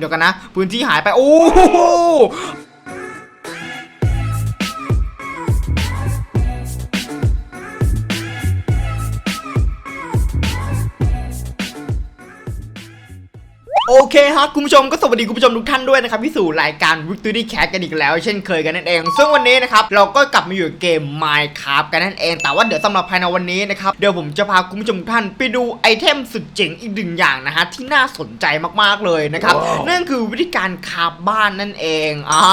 เดี๋ยวกันนะ พื้นที่หายไป โอ้ เคฮะคุณผู้ชมก็สวัสดีคุณผู้ชมทุกท่านด้วยนะครับที่สู่รายการ Victory Cat กันอีกแล้ว เช่นเคยกันนั่นเอง ซึ่งวันนี้นะครับเราก็กลับมาอยู่กับเกม Minecraft กันนั่นเอง แต่ว่าเดี๋ยวสำหรับภายในวันนี้นะครับเดี๋ยวผมจะพาคุณผู้ชมทุกท่านไปดูไอเทมสุดเจ๋งอีกหนึ่งอย่างนะฮะที่น่าสนใจมากๆเลยนะครับนั่นคือวิธีการคราฟบ้านนั่นเองอ่า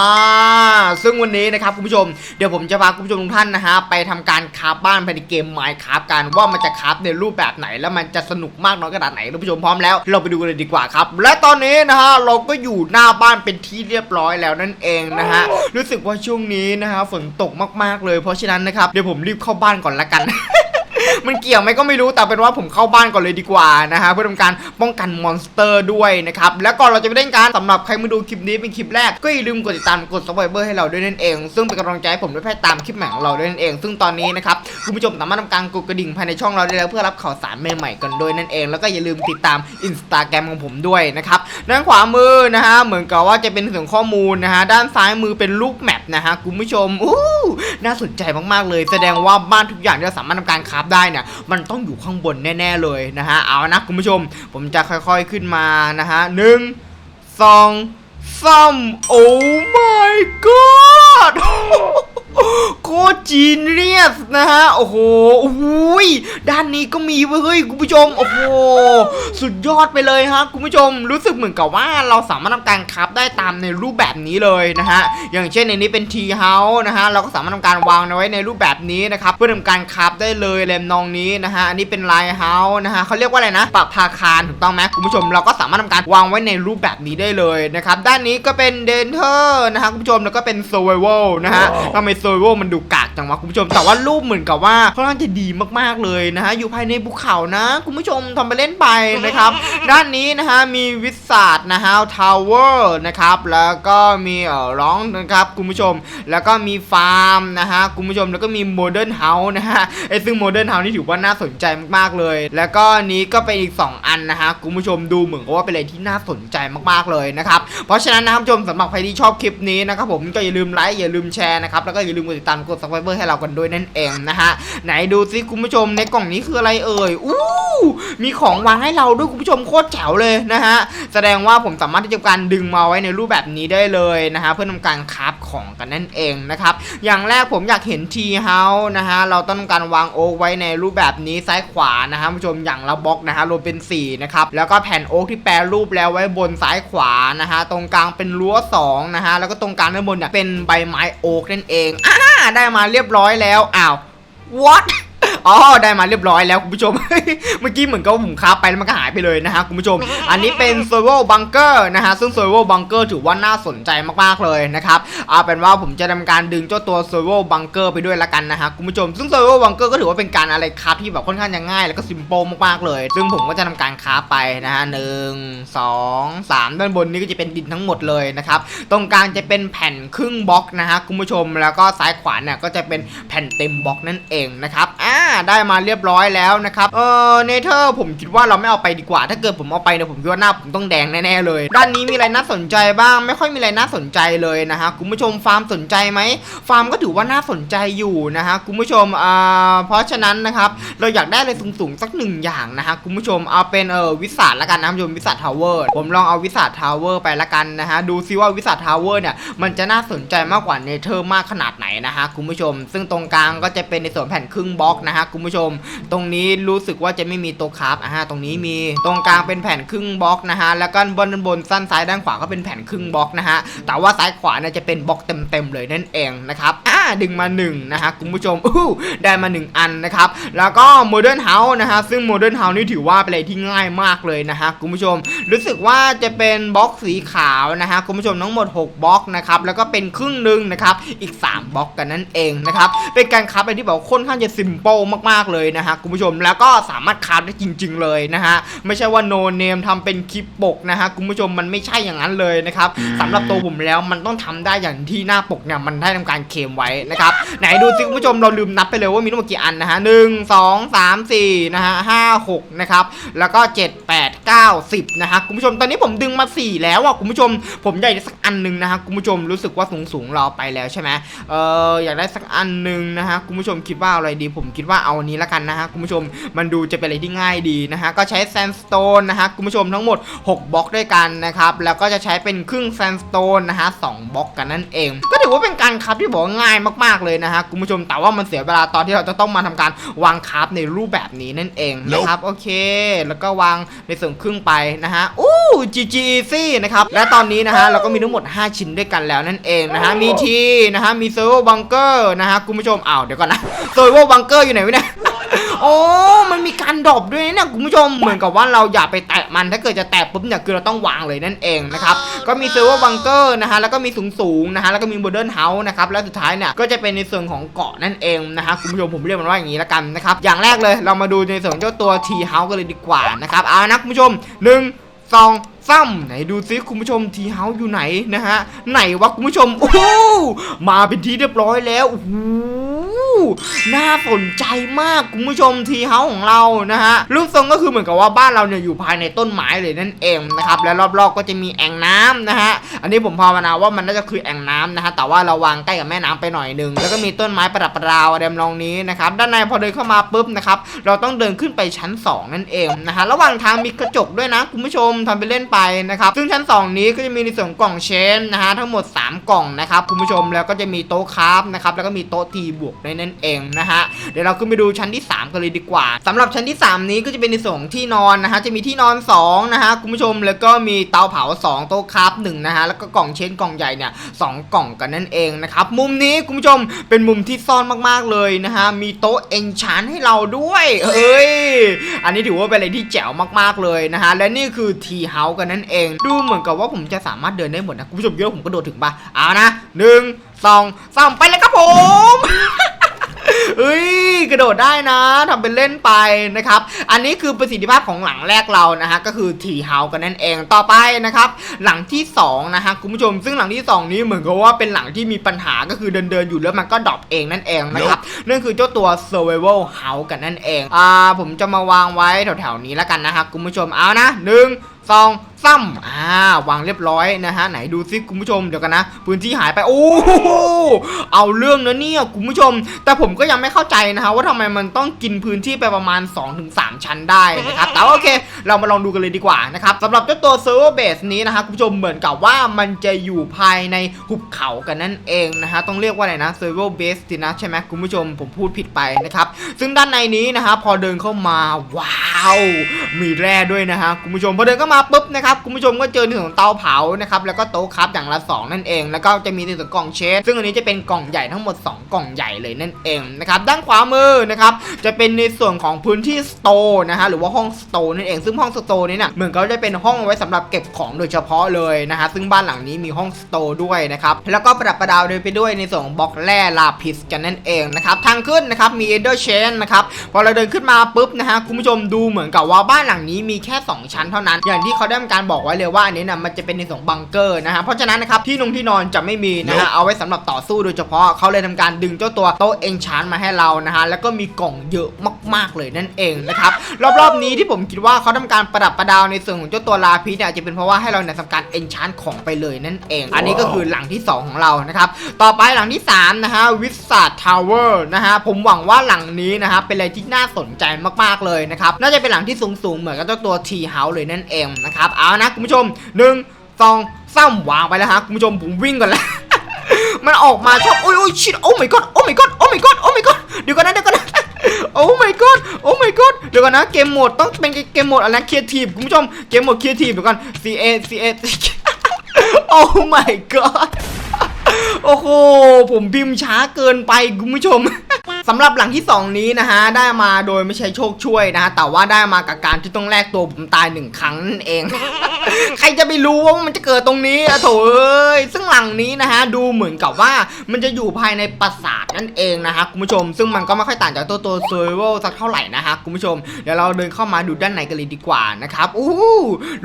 ซึ่งวันนี้นะครับคุณผู้ชมเดี๋ยวผมจะพาคุณผู้ชมทุกท่านนะฮะไปทำการคราฟบ้านภายในเกม Minecraft กันว่ามันจะคราฟในรูปแบบไหน แล้วมันจะสนุกมากน้อยขนาดไหนคุณผู้ชมพร้อมแล้ว เราไปดูกันเลยดีกว่าครับและตอนนี้นะฮะเราก็อยู่หน้าบ้านเป็นที่เรียบร้อยแล้วนั่นเองนะฮะรู้สึกว่าช่วงนี้นะฮะฝนตกมากๆเลย เพราะฉะนั้นนะครับเดี๋ยวผมรีบเข้าบ้านก่อนละกัน มันเกี่ยวไหมก็ไม่รู้แต่เป็นว่าผมเข้าบ้านก่อนเลยดีกว่านะฮะเพื่อทำการป้องกันมอนสเตอร์ด้วยนะครับแล้วก่อนเราจะไปเล่นการสำหรับใครมาดูคลิปนี้เป็นคลิปแรกก็อย่าลืมกดติดตามกดซับสไครเบอร์ให้เราด้วยนั่นเอง ซึ่งเป็นกำลังใจให้ผมด้วยแพทย์ตามคลิปใหม่ของเราด้วยนั่นเอง ซึ่งตอนนี้นะครับคุณผู้ชมสามารถทำการกดกระดิ่งภายในช่องเราได้แล้วเพื่อรับข่าวสารใหม่ๆกันด้วยนั่นเอง แล้วก็อย่าลืมติดตามอินสตาแกรมของผมด้วยนะครับด้านขวามือนะฮะเหมือนกับว่าจะเป็นส่วนข้อมูลนะฮะด้านซ้ายมือเป็นรูปแมปนะฮะคุณผู้ชมอู้น่าสนใจมากๆเลย แสดงว่าบ้านทุกอย่างที่เราสามารถทำการคราฟได้เนี่ยมันต้องอยู่ข้างบนแน่ๆเลยนะฮะเอานะคุณผู้ชม ผมจะค่อยๆขึ้นมานะฮะหนึ่งสองสามโอ้ my god โคตรจีเนียสนะฮะ โอ้โหอุ้ยด้านนี้ก็มีเว้ยเฮ้ยคุณผู้ชม โอ้โห สุดยอดไปเลยฮะคุณผู้ชม รู้สึกเหมือนกับว่าเราสามารถทำการคราฟได้ตามในรูปแบบนี้เลยนะฮะ อย่างเช่นในนี้เป็นทีเฮาส์นะฮะ เราก็สามารถทำการวางไว้ในรูปแบบนี้นะครับ เพื่อทำการคราฟได้เลยเลมนองนี้นะฮะ อันนี้เป็นไลท์เฮาส์นะฮะเขาเรียกว่าอะไรนะปะพาคารถูกต้องไหมคุณผู้ชม เราก็สามารถทำการวางไว้ในรูปแบบนี้ได้เลยนะครับ ด้านนี้ก็เป็นเดนเทอร์นะฮะคุณผู้ชม แล้วก็เป็นโซเวลนะฮะทำไมโซเวลมันดูกากจังวะคุณผู้ชม แต่ว่ารูปเหมือนกับว่าค่อนข้างจะดีมากๆเลยนะฮะ อยู่ภายในภูเขานะ คุณผู้ชมทำไปเล่นไปนะครับ ด้านนี้นะฮะ มีวิสาดนะฮะทาวเวอร์นะครับ แล้วก็มีเอ่อร้องนะครับคุณผู้ชม แล้วก็มีฟาร์มนะฮะคุณผู้ชม แล้วก็มีโมเดิร์นเฮาส์นะฮะไอ้ซึ่งโมเดิร์นเฮาส์นี่ถือว่าน่าสนใจมากๆเลย แล้วก็นี้ก็เป็นอีก 2 อันนะฮะคุณผู้ชมดูเหมือนกับว่าเป็นอะไรที่น่าสนใจมากๆเลยนะครับ เพราะฉะนั้นนะครับคุณผู้ชมสำหรับใครที่ชอบคลิปนี้นะครับผมก็อย่าลืมไลค์อย่าลืมแชร์นะครับแล้วก็อย่าลืมกดติดตามกด subscribe ให้เรากันด้วยนั่นเองนะฮะไหนดูซิคุณผู้ชมในกล่องนี้คืออะไรเอ่ยอู้มีของวางให้เราด้วยคุณผู้ชมโคตรแจ๋วเลยนะฮะแสดงว่าผมสามารถที่จะการดึงมาไว้ในรูปแบบนี้ได้เลยนะฮะเพื่อทำการคราฟของกันนั่นเองนะครับอย่างแรกผมอยากเห็นทีเฮาส์นะฮะเราต้องการวางโอ๊กไว้ในรูปแบบนี้ซ้ายขวานะฮะคุณผู้ชมอย่างละบล็อกนะฮะรวมเป็น4นะครับแล้วก็แผ่นโอ๊กที่แปรรูปแล้วไว้บนซ้ายขวานะฮะตรงกลางเป็นรั้ว2นะฮะแล้วก็ตรงกลางด้านบนเนี่ยเป็นใบไม้โอ๊กนั่นเองอ่าได้มาเรียบร้อยแล้วอ้าว what อ๋อได้มาเรียบร้อยแล้วคุณผู้ชม เมื่อกี้เหมือนกับผมคาไปแล้วมันก็หายไปเลยนะฮะคุณผู้ชม อันนี้เป็น s u r v i v a l bunker นะฮะซึ่ง s u r v i v a l bunker ถือว่าน่าสนใจมากๆเลยนะครับเอาเป็นว่าผมจะทำการดึงเจ้าตัว s u r v i v a l bunker ไปด้วยละกันนะฮะคุณผู้ชม ซึ่ง s u r v i v a l bunker ก็ถือว่าเป็นการอะไรคาที่แบบค่อนข้างจะง่าย แล้วก็ simple มากๆเลย ซึ่งผมก็จะทำการคาไปนะฮะหนึ่งสองสามด้านบนนี้ก็จะเป็นดินทั้งหมดเลยนะครับตรงกลางจะเป็นแผ่นครึ่งบล็อกนะฮะคุณผู้ชมแล้วก็ซ้ายขวาเนี่ยก็จะเป็นแผ่นเต็มบล็อกนั่นเองนะครับอ่าได้มาเรียบร้อยแล้วนะครับเออเนเธอร์ผมคิดว่าเราไม่เอาไปดีกว่า ถ้าเกิดผมเอาไปเนี่ยผมคิดว่าหน้าผมต้องแดงแน่ๆเลย ด้านนี้มีอะไรน่าสนใจบ้าง ไม่ค่อยมีอะไรน่าสนใจเลยนะฮะคุณผู้ชมฟาร์มสนใจไหมฟาร์มก็ถือว่าน่าสนใจอยู่นะฮะคุณผู้ชมอ่าเพราะฉะนั้นนะครับเราอยากได้อะไรสูงๆสักหนึ่งอย่างนะฮะคุณผู้ชมเอาเป็นเออวิสาดละกันนะคุณผู้ชมวิสาดทาวเวอร์ผมลองเอาวิสาดทาวเวอร์ไปละกันนะฮะดูซิว่าวิสาดทาวเวอร์เนี่ยมันจะน่าสนใจมากกว่าเนเธอร์มากขนาดไหนนะฮะคุณผู้ชม ซึ่งตรงกลางก็จะเป็นในส่วนแผ่นครึ่งบล็อกนะฮะคุณผู้ชม ตรงนี้รู้สึกว่าจะไม่มีตัวคราฟอะฮะตรงนี้มีตรงกลางเป็นแผ่นครึ่งบล็อกนะฮะแล้วก็บนบนสั้นซ้ายด้านขวาก็เป็นแผ่นครึ่งบล็อกนะฮะแต่ว่าซ้ายขวาเนี่ยจะเป็นบล็อกเต็มๆเลยนั่นเองนะครับอะ ดึงมาหนึ่งนะฮะคุณผู้ชมอู้ได้มาหนึ่งอันนะครับ แล้วก็โมเดิร์นเฮาส์นะฮะซึ่งโมเดิร์นเฮาส์นี่ถือว่าเป็นอะไรที่ง่ายมากเลยนะฮะคุณผู้ชม รู้สึกว่าจะเป็นบล็อกสีขาวนะฮะคุณผู้ชมทั้งหมด 6 บล็อกนะครับแล้วก็เป็นครึ่งหนึ่งนะครับอีก 3 บล็อกกันนั่นเองนะครับเป็นการคราฟอะไรที่แบบว่าค่อนข้างจะซิมเปิลมากๆเลยนะฮะคุณผู้ชมแล้วก็สามารถคราฟได้จริง ๆ เลยนะฮะไม่ใช่ว่าโนเนมทำเป็นคลิปปกนะฮะคุณผู้ชมมันไม่ใช่อย่างนั้นเลยนะครับสำหรับตัวผมแล้วมันต้องทำได้อย่างที่หน้าปกเนี่ยมันได้ทำการเคลมไว้นะครับไหนดูสิคุณผู้ชมเราลืมนับไปเลยว่ามีทั้งหมดกี่อันนะฮะหนึ่งสองสามสี่นะฮะห้าหกนะครับแล้วก็เจ็ดแปดเก้าสิบนะฮะคุณผู้ชมตอนนี้ผมดึงมาสี่แล้วอะคุณผู้ชม ผมอยากได้สักอันหนึ่งนะฮะคุณผู้ชมรู้สึกว่าสูงสูงเราไปแล้วใช่ไหมเอออยากได้สักอันหนึ่งนะฮะคุณผู้ชมคิดว่าอะไรดี ผมคิดว่าเอาอันนี้ละกันนะฮะคุณผู้ชมมันดูจะเป็นอะไรที่ง่ายดีนะฮะก็ใช้แซนสโตนนะฮะคุณผู้ชมทั้งหมด 6บล็อกด้วยกันนะครับแล้วก็จะใช้เป็นครึ่งแซนสโตนนะฮะสองบล็อกกันนั่นเอง ก็ถือว่าเป็นการครับที่บอกง่ายมากๆเลยนะฮะคุณผู้ชมแต่ว่ามันเสียเวลาตอนที่เราจะต้องมาทำการวางคราฟในรูปแบบนี้นั่นเองนะครับโอเค แล้วก็วางในส่วนครึ่งไปนะฮะอู้ GG easy นะครับและตอนนี้นะฮะเราก็มีทั้งหมด 5 ชิ้นด้วยกันแล้วนั่นเองนะฮะมีทีนะฮะมีเซอร์เวอร์บังเกอร์นะฮะคุณผู้ชมอ้าวเดี๋ยวก่อนนะเซอร์เวอร์บังเกอร์อยู่ไหนวะเนี่ยโอ้มันมีการ ดรอปด้วยนะเนี่ยคุณผู้ชมเหมือนกับว่าเราอย่าไปแตะมันถ้าเกิดจะแตะปุ๊บเนี่ยคือเราต้องวางเลยนั่นเองนะครับก็มีเซิร์ฟเวอร์บังเกอร์นะฮะแล้วก็มีสูงสูงๆนะฮะแล้วก็มีโมเดิร์นเฮาส์นะครับแล้วสุดท้ายเนี่ยก็จะเป็นในส่วนของเกาะนั่นเองนะฮะคุณผู้ชมผมเรียกมันว่าอย่างนี้ละกันนะครับอย่างแรกเลยเรามาดูในส่วนของเจ้าตัวทีเฮาส์กันเลยดีกว่านะครับเอานะคุณผู้ชมหนึ่งสองซ้ำไหนดูซิคุณผู้ชมทีเฮาส์อยู่ไหนนะฮะไหนวะคุณผู้ชมโอ้โหมาเป็นที่เรียบร้อยแล้วโอ้โห น่าสนใจมากคุณผู้ชมทีเฮาของเรานะฮะรูปทรงก็คือเหมือนกับว่าบ้านเราเนี่ยอยู่ภายในต้นไม้เลยนั่นเองนะครับและรอบๆก็จะมีแอ่งน้ำนะฮะอันนี้ผมภาวนาว่ามันน่าจะคือแอ่งน้ำนะฮะแต่ว่าเราวางใกล้กับแม่น้ำไปหน่อยหนึงแล้วก็มีต้นไม้ประดับประดาวอะไรองนี้นะครับด้านในพอเดินเข้ามาปุ๊บนะครับเราต้องเดินขึ้นไปชั้น 2 นั่นเองนะฮะระหว่างทางมีกระจกด้วยนะคุณผู้ชมทำไปเล่นไปนะครับซึ่งชั้น 2 นี้ก็จะมีในส่วนของกล่องเชนนะฮะทั้งหมด 3 กล่องนะครับคุณผู้ชมแล้วก็จะมีโต๊ะคราฟนะครับแล้วก็มีโต๊ะทีบวกด้วยนั่นเองนะฮะเดี๋ยวเราขึ้นไปดูชั้นที่ 3 กันเลยดีกว่าสำหรับชั้นที่ 3 นี้ก็จะเป็นในส่วนของที่นอนนะฮะจะมีที่นอน2นะฮะคุณผู้ชมแล้วก็มีเตาเผา 2 โต๊ะคราฟ1นะฮะแล้วก็กล่องเชนกล่องใหญ่เนี่ยสองกล่องกันนั่นเองนะครับมุมนี้คุณผู้ชมเป็นมุมที่ซ่อนมากๆเลยนะฮะมีโต๊ะเอนชานให้เราด้วยเอ้ยอันนี้ถือว่าเป็นอะไรที่แจ๋วมากๆเลยนะฮะและนี่คือทีเฮาส์กันนั่นเอง ดูเหมือนกับว่าผมจะสามารถเดินได้หมดนะคุณผู้ชมเยอะผมก็โดดถึงปะเอานะหนึ่งสองสามไปเลยครับผม เอ้ยกระโดดได้นะทำเป็นเล่นไปนะครับ อันนี้คือประสิทธิภาพของหลังแรกเรานะฮะก็คือทีเฮากันนั่นเองต่อไปนะครับหลังที่2นะฮะคุณผู้ชมซึ่งหลังที่ 2 นี้เหมือนกับว่าเป็นหลังที่มีปัญหาก็คือเดินเดินๆอยู่แล้วมันก็ดรอปเองนั่นเองนะครับนั่นคือเจ้าตัว survival house กันนั่นเองอ่าผมจะมาวางไว้แถวๆนี้แล้วกันนะฮะคุณผู้ชมเอานะหนึ่งสองซ้ำอ่าวางเรียบร้อยนะฮะไหนดูซิคุณผู้ชมเดี๋ยวกันนะ พื้นที่หายไปโอ้โหเอาเรื่องนะเนี่ยคุณผู้ชม แต่ผมก็ยังไม่เข้าใจนะฮะว่าทำไมมันต้องกินพื้นที่ไปประมาณ 2-3 ชั้นได้นะครับแต่โอเค เรามาลองดูกันเลยดีกว่านะครับสำหรับเจ้าตัว server base นี้นะฮะคุณผู้ชมเหมือนกับว่ามันจะอยู่ภายในหุบเขากันนั่นเองนะฮะต้องเรียกว่าอะไรนะ server base สินะใช่ไหมคุณผู้ชมผมพูดผิดไปนะครับซึ่งด้านในนี้นะฮะพอเดินเข้ามาว้าว มีแร่ด้วยนะฮะคุณผู้ชมพอเดินเข้ามาปุ๊บนะครับครับคุณผู้ชมก็เจอในส่วนของเตาเผานะครับแล้วก็โต๊ะครับอย่างละสองนั่นเอง แล้วก็จะมีในส่วนกล่องเชฟซึ่งอันนี้จะเป็นกล่องใหญ่ทั้งหมด 2 กล่องใหญ่เลยนั่นเองนะครับด้านขวามือนะครับจะเป็นในส่วนของพื้นที่สโตร์นะฮะหรือว่าห้องสโตร์นั่นเอง ซึ่งห้องสโตร์นี้เนี่ยเหมือนเขาจะเป็นห้องไว้สำหรับเก็บของโดยเฉพาะเลยนะฮะซึ่งบ้านหลังนี้มีห้องสโตร์ด้วยนะครับแล้วก็ประดับประดาวโดยไปด้วยในส่วนของบล็อกแร่ลาพิสกันนั่นเองนะครับทางขึ้นนะครับมีเอเดอร์เชนนะครับพอเราเดินขึ้นมาปุ๊บนะฮะคุณผู้ชมดูเหมือนกับว่าบ้านหลังนี้มีแค่ 2 ชั้นเท่านั้น อย่างที่เขาได้ทำการบอกไว้เลยว่าอันนี้นะมันจะเป็นในส่วนของบังเกอร์นะฮะเพราะฉะนั้นนะครับที่นงที่นอนจะไม่มีนะฮะเอาไว้สำหรับต่อสู้โดยเฉพาะเขาเลยทำการดึงเจ้าตัวโต๊ะเอนชานมาให้เรานะฮะแล้วก็มีกล่องเยอะมากๆเลยนั่นเองนะครับรอบๆนี้ที่ผมคิดว่าเขาทำการประดับประดาวในส่วนของเจ้าตัวลาพิษเนี่ยอาจจะเป็นเพราะว่าให้เราเนี่ยทำการเอนชานของไปเลยนั่นเอง อันนี้ก็คือหลังที่ 2 ของเรานะครับต่อไปหลังที่3นะฮะวิสาทาวเวอร์นะฮะผมหวังว่าหลังนี้นะฮะเป็นอะไรที่น่าสนใจมากๆเลยนะครับน่าจะเป็นหลังที่สูงๆเหมือนกับเจ้าตัวทีเฮาส์เลยนั่นเองนะครับเอานะคุณผู้ชมหนึ่งสองสามวางไปแล้วฮะคุณผู้ชมผมวิ่งก่อนแล้ว มันออกมาชอบโอ้ยโอ้ยชิดโอ้ my god โอ้ my god โอ้ my god โอ้ my god เดี๋ยวก่อนนะเดี๋ยวก่อนนะโอ้ my god โอ้ my god เดี๋ยวก่อนนะเกมโหมดต้องเป็นเกมโหมดอะไรครีเอทีฟคุณผู้ชมเกมโหมดครีเอทีฟเดี๋ยวก่อน C A C A โอ้ my god โอ้โหผมพิมพ์ช้าเกินไปคุณผู้ชม สำหรับหลังที่ 2 นี้นะฮะได้มาโดยไม่ใช่โชคช่วยนะฮะแต่ว่าได้มากับการที่ต้องแลกตัวผมตายหนึ่งครั้งนั่นเอง ใครจะไปรู้ว่ามันจะเกิดตรงนี้อะโถเอ้ยซึ่งหลังนี้นะฮะดูเหมือนกับว่ามันจะอยู่ภายในปราสาทนั่นเองนะฮะคุณผู้ชม ซึ่งมันก็ไม่ค่อยต่างจากตัวตัวเซอร์เวลสักเท่าไหร่นะฮะคุณผู้ชมเดี๋ยวเราเดินเข้ามาดูด้านในกันเลยดีกว่านะครับอู้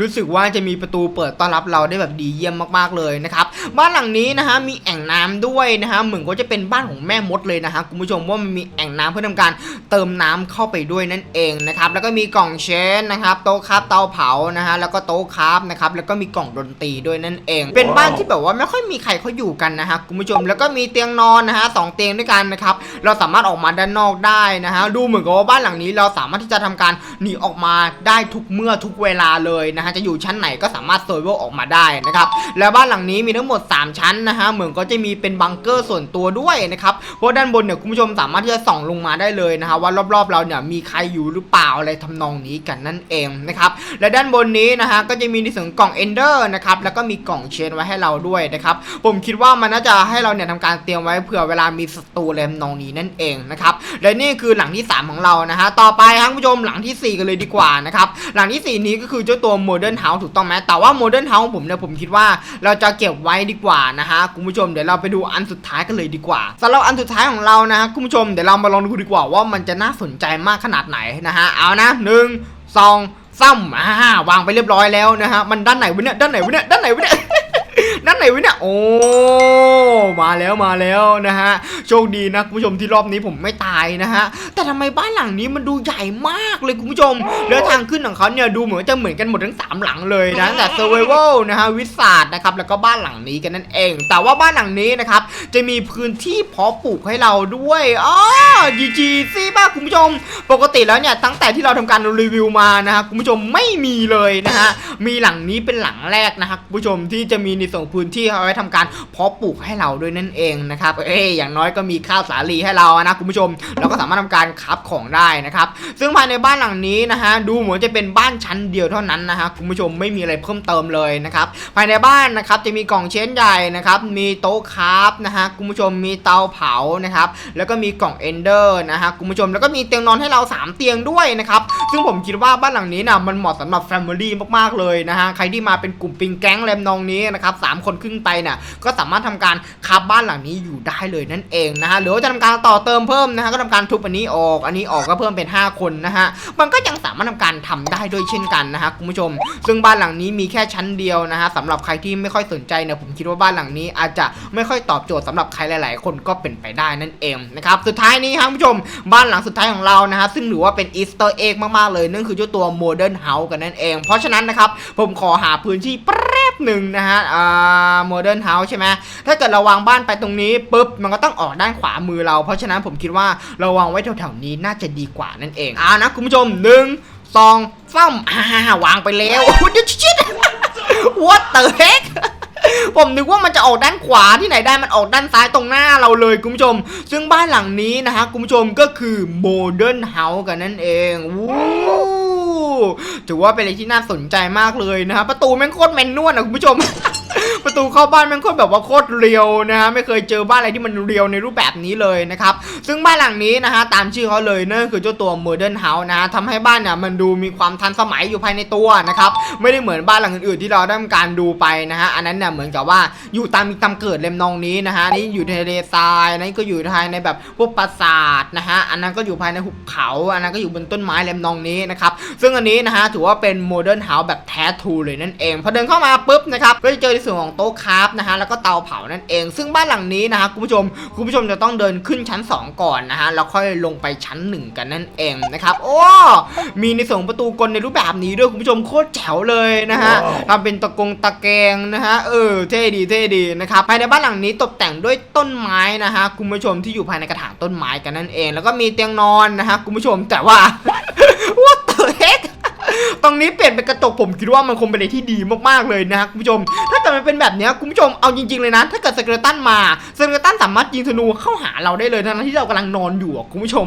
รู้สึกว่าจะมีประตูเปิดต้อนรับเราได้แบบดีเยี่ยมมากๆเลยนะครับบ้านหลังนี้นะฮะมีแอ่งน้ำด้วยนะฮะเหมือนก็จะเป็นบ้านของแม่มดเลยนะฮะคุณผู้ชมว่ามันมีแอ่งน้ำเพื่อทำการเติมน้ำเข้าไปด้วยนั่นเองนะครับแล้วก็มีกล่องเชนนะครับโต๊ะครับเตาเผานะฮะแล้วก็โต๊ะครับนะครับแล้วก็มีกล่องดนตรีด้วยนั่นเอง เป็นบ้านที่แบบว่าไม่ค่อยมีใครเขาอยู่กันนะฮะคุณผู้ชมแล้วก็มีเตียงนอนนะฮะสองเตียงด้วยกันนะครับเราสามารถออกมาด้านนอกได้นะฮะดูเหมือนกับว่าบ้านหลังนี้เราสามารถที่จะทำการหนีออกมาได้ทุกเมื่อทุกเวลาเลยนะฮะจะอยู่ชั้นไหนก็สามารถเซอร์เวอร์ออกมาได้นะครับแล้วบ้านหลังนี้มีทั้งหมด 3 ชั้นนะฮะเหมือนก็จะมีเป็นบังเกอร์ส่วนตัวด้วยนะครับเพราะด้านบนเนี่ยคุณผู้ชมสามารถที่จะส่องลงมาได้เลยนะฮะว่ารอบๆเราเนี่ยมีใครอยู่หรือเปล่าอะไรทำนองนี้กันนั่นเองนะครับและด้านบนนี้นะฮะก็จะมีในส่วนกล่องเอนเดอร์นะครับแล้วก็มีกล่องเชนไว้ให้เราด้วยนะครับผมคิดว่ามันน่าจะให้เราเนี่ยทำการเตรียมไว้เผื่อเวลามีศัตรูอะไรทำนองนี้นั่นเองนะครับและนี่คือหลังที่ 3 ของเรานะฮะต่อไปครับคุณผู้ชมหลังทีสี่ 4 กันเลยดีกว่านะครับหลังที่ 4 นี้ก็คือเจ้าตัวโมเดิร์นเฮาส์ถูกต้องไหมแต่ว่าโมเดิร์นเฮาส์ของผมเนี่ยผมคิดว่าเราจะเก็บไว้ดีกว่านะฮะคุณผู้ชมเดี๋ยวเราไปดูอันสุดท้ายกันเลยดีกว่าสำหรับอันสุดท้ายของเรานะฮะคุณผู้ชมเดี๋ยวเรามาลองดูดีกว่าว่ามันจะน่าสนใจมากขนาดไหนนะฮะเอานะหนึ่งสองสามอ่าวางไปเรียบร้อยแล้วนะฮะมันด้านไหนวะเนี่ยด้านไหนวะเนี่ยด้านไหนวะเนี่ย ด้านไหนวะเนี่ย โอ้ มาแล้วมาแล้วนะฮะ โชคดีนะคุณผู้ชมที่รอบนี้ผมไม่ตายนะฮะ แต่ทำไมบ้านหลังนี้มันดูใหญ่มากเลยคุณผู้ชม แล้วทางขึ้นของเขาเนี่ยดูเหมือนจะเหมือนกันหมดทั้ง 3 หลังเลยนะ แต่ survival นะฮะวิสาดนะครับแล้วก็บ้านหลังนี้กันนั่นเอง แต่ว่าบ้านหลังนี้นะครับจะมีพื้นที่เพาะปลูกให้เราด้วยอ๋อ GG ซี่ป่ะคุณผู้ชม ปกติแล้วเนี่ยตั้งแต่ที่เราทำการรีวิวมานะฮะคุณผู้ชมไม่มีเลยนะฮะมีหลังนี้เป็นหลังแรกนะครับคุณผู้ชมที่จะมีในส่วนพื้นที่เอาไว้ทำการเพาะปลูกให้เราด้วยนั่นเองนะครับเอ้ยอย่างน้อยก็มีข้าวสาลีให้เรานะคุณผู้ชม เราก็สามารถทำการคับของได้นะครับซึ่งภายในบ้านหลังนี้นะฮะดูเหมือนจะเป็นบ้านชั้นเดียวเท่านั้นนะฮะคุณผู้ชมไม่มีอะไรเพิ่มเติมเลยนะครับภายในบ้านนะครับจะมีกล่องเชนใหญ่นะครับมีโต๊ะคราฟนะฮะคุณผู้ชมมีเตาเผานะครับแล้วก็มีกล่องเอนเดอร์นะฮะคุณผู้ชมแล้วก็มีเตียงนอนให้เรา 3 เตียงด้วยนะครับซึ่งผมคิดว่าบ้านหลังนี้นะมันเหมาะสำหรับแฟมิลี่มากๆเลยนะฮะใครที่มาเป็นกลุ่มปิงแก๊งแรมนองนี้นะครับสามคนขึ้นไปเนี่ยก็สามารถทำการคับบ้านหลังนี้อยู่ได้เลยนั่นเองนะฮะหรือว่าจะทำการต่อเติมเพิ่มนะฮะก็ทำการทุบอันนี้ออก อันนี้ออกก็เพิ่มเป็น 5 คนนะฮะมันก็ยังสามารถทำการทำได้ด้วยเช่นกันนะฮะคุณผู้ชม ซึ่งบ้านหลังนี้มีแค่ชั้นเดียวนะฮะสำหรับใครที่ไม่ค่อยสนใจเนี่ยผมคิดว่าบ้านหลังนี้ อาจจะไม่ค่อยตอบโจทย์สำหรับใครหลาย ๆ คนก็เป็นไปได้นั่นเองนะครับสุดท้ายนี้ครับคุณผู้ชมบ้านหลังสุดท้ายของเรานะฮะซึ่งถือว่าเป็นอีสเตอร์เอ็กมาก ๆ เลยนั่นคือเจ้าตัวโมเดิร์นเฮาส์กันนั่นเอง เพราะฉะนั้นนะครับผมขอหาพื้นที่แป๊บหนึ่งนะฮะอ่าโมเดิร์นเฮาส์ใช่ไหมถ้าเกิดเราวางบ้านไปตรงนี้ปุ๊บมันก็ต้องออกด้านขวามือเรา เพราะฉะนั้นผมคิดว่าเราวางไว้แถวๆนี้น่าจะดีกว่านั่นเองอ่านะคุณผู้ชมหนึ่งสองสามอ่าวางไปแล้วโอ้โหเดี๋ยชิด What the heck ผมนึกว่ามันจะออกด้านขวาที่ไหนได้มันออกด้านซ้ายตรงหน้าเราเลยคุณผู้ชม ซึ่งบ้านหลังนี้นะฮะคุณผู้ชมก็คือโมเดิร์นเฮาส์กันนั่นเองวู้ ถือว่าเป็นอะไรที่น่าสนใจมากเลยนะฮะประตูแม่งโคตรแมนนวลนะคุณผู้ชม ประตูเข้าบ้านแม่งโคตรแบบว่าโคตรเรียวนะฮะไม่เคยเจอบ้านอะไรที่มันเรียวในรูปแบบนี้เลยนะครับซึ่งบ้านหลังนี้นะฮะตามชื่อเขาเลยนั่นคือเจ้าตัว Modern House นะฮะทำให้บ้านเนี่ยมันดูมีความทันสมัยอยู่ภายในตัวนะครับไม่ได้เหมือนบ้านหลังอื่นๆที่เราได้ทำการดูไปนะฮะอันนั้นเนี่ยเหมือนกับว่าอยู่ตามมีตามเกิดเลมนองนี้นะฮะนี่อยู่ในทะเลทรายอันนี้ก็อยู่ภายในแบบพวกปราสาทนะฮะอันนั้นก็อยู่ภายในหุบเขา อันนั้นก็อยู่บนต้นไม้เลมนองนี้นะครับซึ่งอันนี้นะฮะถือว่าเป็น Modern House แบบแท้ทรูเลยนั่นเองพอเดินเข้ามาปุ๊บนะครับก็จะเจอในส่วนของโต๊ะคราฟนะฮะแล้วก็เตาเผานั่นเอง ซึ่งบ้านหลังนี้นะฮะคุณผู้ชมคุณผู้ชมจะต้องเดินขึ้นชั้น 2 ก่อนนะฮะแล้วค่อยลงไปชั้น 1 กันนั่นเองนะครับโอ้มีในส่วนของประตูกลในรูปแบบนี้ด้วยคุณผู้ชมโคตรแจ๋วเลยนะฮะทำเป็นตะกงตะแกรงนะฮะเออเท่ดีเท่ดีนะครับภายในบ้านหลังนี้ตกแต่งด้วยต้นไม้นะฮะคุณผู้ชมที่อยู่ภายในกระถางต้นไม้กันนั่นเอง แล้วก็มีเตียงนอนนะฮะคุณผู้ชมแต่ว่า What the heck ตรงนี้เปลี่ยนเป็นกระจกผมคิดว่ามันคงเป็นอะไรที่ดีมากๆเลยนะคุณผู้ชม ถ้าเกิดมันเป็นแบบเนี้ยคุณผู้ชมเอาจริง ๆเลยนะ ถ้าเกิดสเกเลตันมาสเกเลตันสามารถยิงธนูเข้าหาเราได้เลยทั้งที่เรากำลังนอนอยู่อะคุณผู้ชม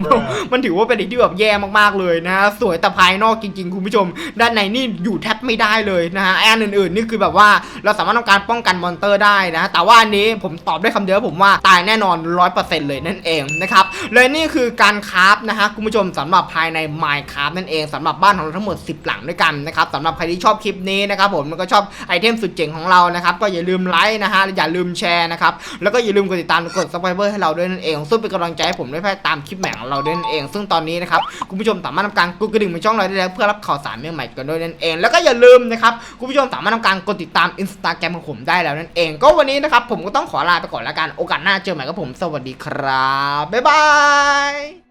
มันถือว่าเป็นอะไรที่แบบแย่มากๆเลยนะ สวยแต่ภายนอกจริง ๆ คุณผู้ชม ด้านในนี่อยู่แทบไม่ได้เลยนะฮะอันอื่นๆนี่คือแบบว่าเราสามารถทำการป้องกันมอนเตอร์ได้นะ แต่ว่าอันนี้ผมตอบได้คำเดียวว่าผมว่าตายแน่นอน100%เลยนั่นเองนะครับเลยนี่คือการคราฟนะฮะคุณผู้ชมสำหรับภายใน Minecraft นั่นเองสำหรับบ้านของเราทั้งหมด 10 หลังด้วยกันนะครับสำหรับใครที่ชอบคลิปนี้นะครับผมแล้วก็ชอบไอเทมสุดเจ๋งของเรานะครับก็อย่าลืมไลค์นะฮะอย่าลืมแชร์นะครับแล้วก็อย่าลืมกดติดตามกด subscribe ให้เราด้วยนั่นเองซึ่งเป็นกำลังใจให้ผมด้พยตามคลิปใหม่ของเราด้วยนั่นเอง ซึ่งตอนนี้นะครับคุณผู้ชมสามารถทำการกดกระดิ่งในช่องเราได้แล้วเพื่อรับข่าวสารใหม่ๆกันด้วยนั่นเอง แล้วก็อย่าลืมนะครับคุณผู้ชมสามารถทำการกดติดตาม Instagram ของผมได้แล้วนั่นเอง ก็วันนี้นะครับผมก็ต้องขอลาไปก่อนแล้วกันโอกาสหน้าเจอใหม่กับผมสวัสดีครับบ๊ายบาย